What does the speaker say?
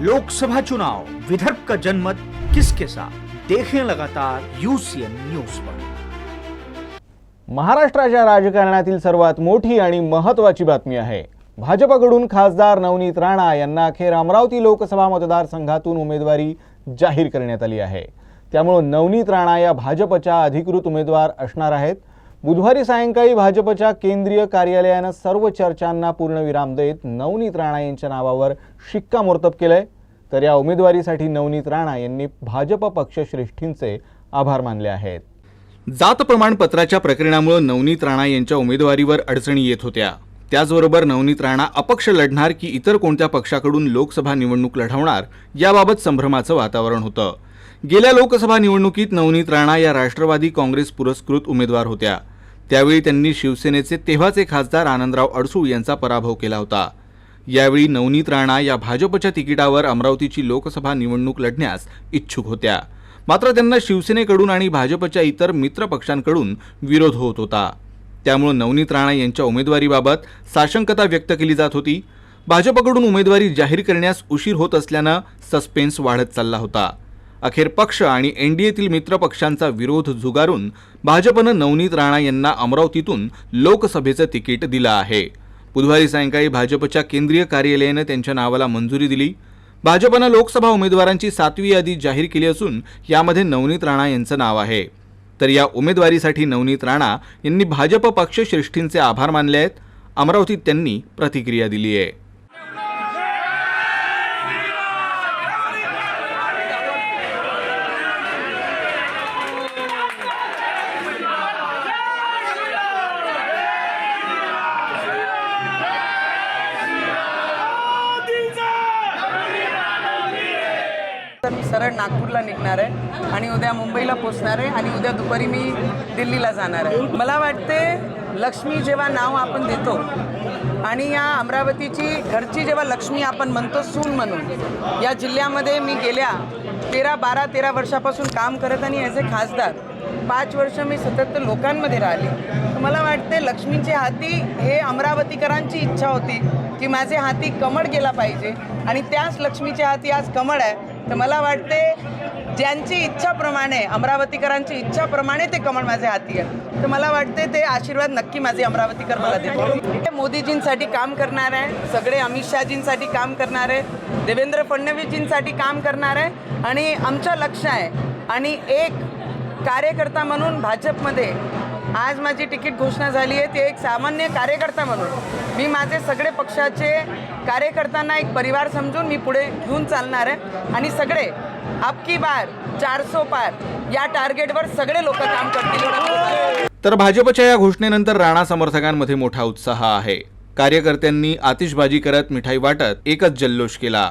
लोकसभा चुनाव विदर्भ का जनमत किसके साथ? देखें लगातार यूसीएन न्यूज पर। महाराष्ट्राच्या राजकारणातील सर्वात मोठी आणि महत्त्वाची बातमी आहे. भाजपकडून खासदार नवनीत राणा यांना अखेर अमरावती लोकसभा मतदारसंघातून उमेदवारी जाहीर करण्यात आली आहे. त्यामुळे नवनीत राणा या भाजपच्या अधिकृत उमेदवार असणार आहेत. बुधवारी सायंकाळी भाजपच्या केंद्रीय कार्यालयानं सर्व चर्चांना पूर्णविराम देत नवनीत राणा यांच्या नावावर शिक्कामोर्तब केलंय. तर या उमेदवारीसाठी नवनीत राणा यांनी भाजप पक्षश्रेष्ठींचे आभार मानले आहेत. जात प्रमाणपत्राच्या प्रकरणामुळे नवनीत राणा यांच्या उमेदवारीवर अडचणी येत होत्या. त्याचबरोबर नवनीत राणा अपक्ष लढणार की इतर कोणत्या पक्षाकडून लोकसभा निवडणूक लढवणार याबाबत संभ्रमाचं वातावरण होतं. गेल्या लोकसभा निवडणुकीत नवनीत राणा या राष्ट्रवादी काँग्रेस पुरस्कृत उमेदवार होत्या. त्यावेळी त्यांनी शिवसेनेचे तेव्हाचे खासदार आनंदराव अडसूळ यांचा पराभव केला होता. यावेळी नवनीत राणा या भाजपच्या तिकिटावर अमरावतीची लोकसभा निवडणूक लढण्यास इच्छुक होत्या. मात्र त्यांना शिवसेनेकडून आणि भाजपच्या इतर मित्र पक्षांकडून विरोध होत होता. त्यामुळे नवनीत राणा यांच्या उमेदवारीबाबत साशंकता व्यक्त केली जात होती. भाजपकडून उमेदवारी जाहीर करण्यास उशीर होत असल्यानं सस्पेन्स वाढत चालला होता. अखेर पक्ष आणि एनडीएतील मित्र पक्षांचा विरोध झुगारून भाजपनं नवनीत राणा यांना अमरावतीतून लोकसभेचं तिकीट दिलं आहे. बुधवारी सायंकाळी भाजपच्या केंद्रीय कार्यालयानं त्यांच्या नावाला मंजुरी दिली. भाजपनं लोकसभा उमेदवारांची सातवी यादी जाहीर केली असून यामध्ये नवनीत राणा यांचं नाव आहे. तर या उमेदवारीसाठी नवनीत राणा यांनी भाजप पक्षश्रेष्ठींचे आभार मानले आहेत. अमरावतीत त्यांनी प्रतिक्रिया दिली आहे तर मी सरळ नागपूरला निघणार आहे आणि उद्या मुंबईला पोचणार आहे आणि उद्या दुपारी मी दिल्लीला जाणार आहे. मला वाटते लक्ष्मी जेव्हा नाव आपण देतो आणि या अमरावतीची घरची जेव्हा लक्ष्मी आपण म्हणतो सून म्हणून या जिल्ह्यामध्ये मी गेल्या तेरा बारा तेरा वर्षापासून काम करत आणि ॲज ए खासदार पाच वर्ष मी सतत लोकांमध्ये राहिली. तर मला वाटते लक्ष्मीचे हाती हे अमरावतीकरांची इच्छा होती की माझे हाती कमळ गेला पाहिजे आणि त्याच लक्ष्मीच्या हाती आज कमळ आहे. तर मला वाटते ज्यांची इच्छाप्रमाणे अमरावतीकरांची इच्छाप्रमाणे ते कमळ माझ्या हाती आहे तर मला वाटते ते आशीर्वाद नक्की माझे अमरावतीकर मला देतो मोदीजींसाठी काम करणार आहे सगळे अमित शहाजींसाठी काम करणार आहे देवेंद्र फडणवीसजींसाठी काम करणार आहे आणि आमचं लक्ष आहे. आणि एक कार्यकर्ता म्हणून भाजपमध्ये आज माझी तिकीट घोषणा झाली आहे. ते एक सामान्य कार्यकर्ता म्हणून. मी माझे सगळे पक्षाचे कार्यकर्त्यांना एक परिवार समजून मी पुढे घेऊन चालणार आहे. आणि सगळे अबकी बार चारसो पार या टार्गेटवर सगळे लोक काम करतील तर भाजपच्या या घोषणेनंतर राणा समर्थकांमध्ये मोठा उत्साह आहे. कार्यकर्त्यांनी आतिषबाजी करत मिठाई वाटत एकच जल्लोष केला.